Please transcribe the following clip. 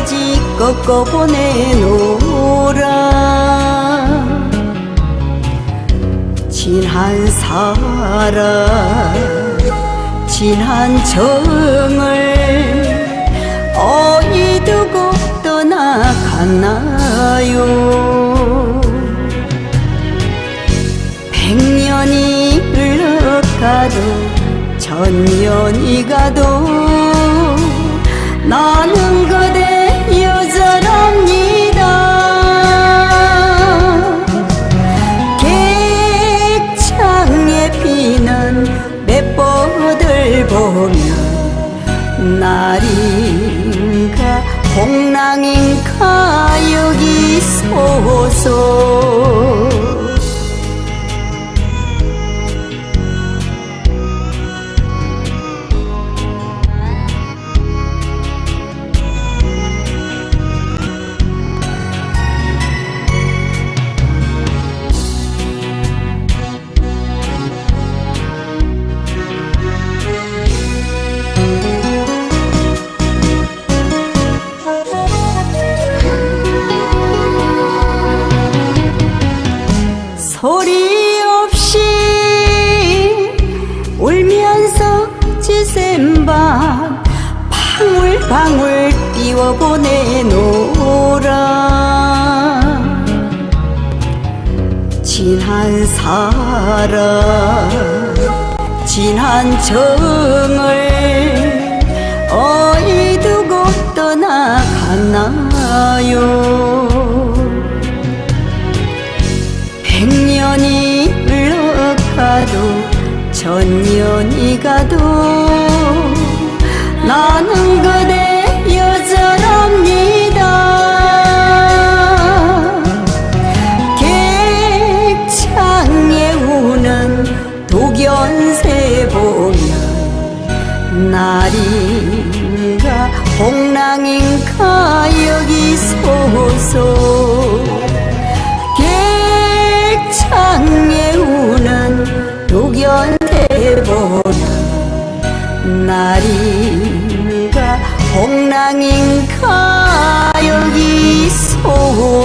끝까지 꺾어 보내노라. 지난 사랑 지난 정을 어디 두고 떠나갔나요? 백년이 흘러가도 천년이 가도 보면 날인가 홍랑인가 여기 소소 지샌밤 방울방울 띄워보내노라. 지난 사랑 지난 정을 어디 두고 떠나갔나요? 백년이 흘러가도 천년이 가도 나는 그대 여자랍니다. 객창에 우는 독연새 보면 날인가 홍랑인가 여기 소소 객창에 우는 독연새 보면 날인가 홍랑인가? 여기 소소